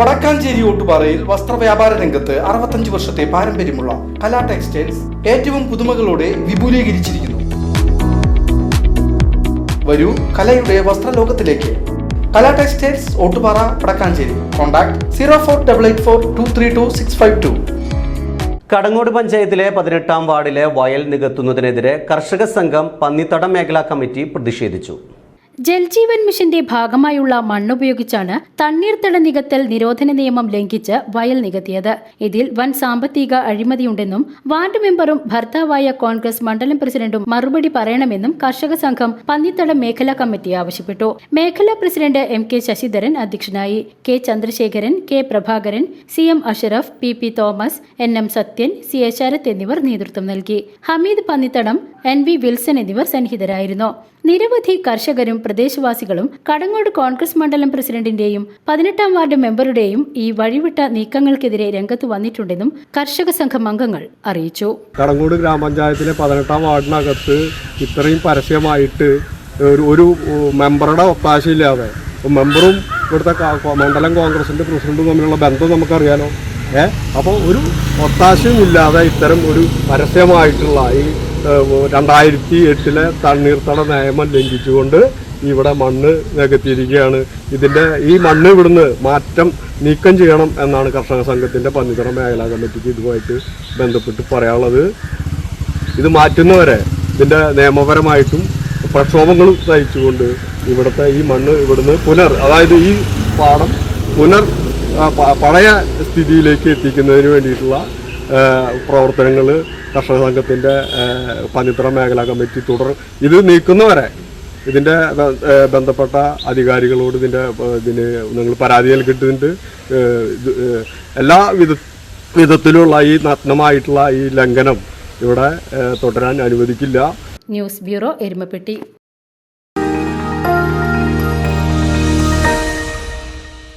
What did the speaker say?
വടക്കാഞ്ചേരി ഓട്ടുപാറയിൽ വസ്ത്രവ്യാപാര രംഗത്ത് അറുപത്തഞ്ച് വർഷത്തെ പാരമ്പര്യമുള്ള കലാ ടെക്സ്റ്റൈൽസ് ഏറ്റവും പുതുമകളോടെ വിപുലീകരിച്ചിരിക്കുന്നു. വരൂ കലയുടെ വസ്ത്രലോകത്തിലേക്ക്. Kala textiles Ottupara Vadakkanchery. Contact zero four double eight four two three two six five two. Kadangode പഞ്ചായത്തിലെ പതിനെട്ടാം വാർഡിലെ വയൽ നികത്തുന്നതിനെതിരെ കർഷക സംഘം പന്നിത്തടം മേഖലാ കമ്മിറ്റി പ്രതിഷേധിച്ചു. ജൽജീവൻ മിഷന്റെ ഭാഗമായുള്ള മണ്ണുപയോഗിച്ചാണ് തണ്ണീർത്തട നികത്തൽ നിരോധന നിയമം ലംഘിച്ച് വയൽ നികത്തിയത്. ഇതിൽ വൻ സാമ്പത്തിക അഴിമതിയുണ്ടെന്നും വാർഡ് മെമ്പറും ഭർത്താവായ കോൺഗ്രസ് മണ്ഡലം പ്രസിഡന്റും മറുപടി പറയണമെന്നും കർഷക സംഘം പന്നിത്തടം മേഖലാ കമ്മിറ്റി ആവശ്യപ്പെട്ടു. മേഖലാ പ്രസിഡന്റ് എം കെ ശശിധരൻ അധ്യക്ഷനായി K Chandrasekharan K Prabhakaran C M Ashraf P P Thomas N M Sathyan C A Sarath എന്നിവർ നേതൃത്വം നൽകി. Hameed Pannithadam N V Wilson എന്നിവർ സന്നിഹിതരായിരുന്നു. നിരവധി കർഷകരും പ്രദേശവാസികളും കടങ്ങോട് കോൺഗ്രസ് മണ്ഡലം പ്രസിഡന്റിന്റെയും പതിനെട്ടാം വാർഡ് മെമ്പറുടെയും ഈ വഴിവിട്ട നീക്കങ്ങൾക്കെതിരെ രംഗത്ത് വന്നിട്ടുണ്ടെന്നും കർഷക സംഘം അംഗങ്ങൾ അറിയിച്ചു. കടങ്ങോട് ഗ്രാമപഞ്ചായത്തിലെ പതിനെട്ടാം വാർഡിനകത്ത് ഇത്രയും പരസ്യമായിട്ട് ഒരു മെമ്പറുടെ ഒത്താശയില്ലാതെ മെമ്പറും ഇവിടുത്തെ മണ്ഡലം കോൺഗ്രസിന്റെ പ്രസിഡന്റും തമ്മിലുള്ള ബന്ധം നമുക്കറിയാലോ? അപ്പോൾ ഒരു ഒത്താശയും ഇല്ലാതെ ഇത്തരം ഒരു പരസ്യമായിട്ടുള്ള ഈ രണ്ടായിരത്തി എട്ടിലെ തണ്ണീർത്തട നിയമം ലംഘിച്ചുകൊണ്ട് ഇവിടെ മണ്ണ് നികത്തിയിരിക്കുകയാണ്. ഇതിന്റെ ഈ മണ്ണ് ഇവിടുന്ന് മാറ്റം നീക്കം ചെയ്യണം എന്നാണ് കർഷക സംഘത്തിന്റെ പന്നിത്തറ മേഖലാ കമ്മിറ്റിക്ക് ഇതുമായിട്ട് ബന്ധപ്പെട്ട് പറയാനുള്ളത്. ഇത് മാറ്റുന്നവരെ ഇതിന്റെ നിയമപരമായിട്ടും പ്രക്ഷോഭങ്ങളും സഹിച്ചുകൊണ്ട് ഇവിടുത്തെ ഈ മണ്ണ് ഇവിടുന്ന് പുനർ അതായത് ഈ പാടം പുനർ പഴയ സ്ഥിതിയിലേക്ക് എത്തിക്കുന്നതിന് വേണ്ടിയിട്ടുള്ള പ്രവർത്തനങ്ങൾ കർഷക സംഘത്തിന്റെ പനിത്ര മേഖലാ കമ്മിറ്റി തുടർ ഇത് നീക്കുന്നവരെ ഇതിന്റെ ബന്ധപ്പെട്ട അധികാരികളോട് ഇതിന്റെ ഇതിന് നിങ്ങൾ പരാതി നൽകിയിട്ടുണ്ട്. എല്ലാ വിധ വിധത്തിലുള്ള ഈ നഗ്നമായിട്ടുള്ള ഈ ലംഘനം ഇവിടെ തുടരാൻ അനുവദിക്കില്ല. News bureau Erumapetty.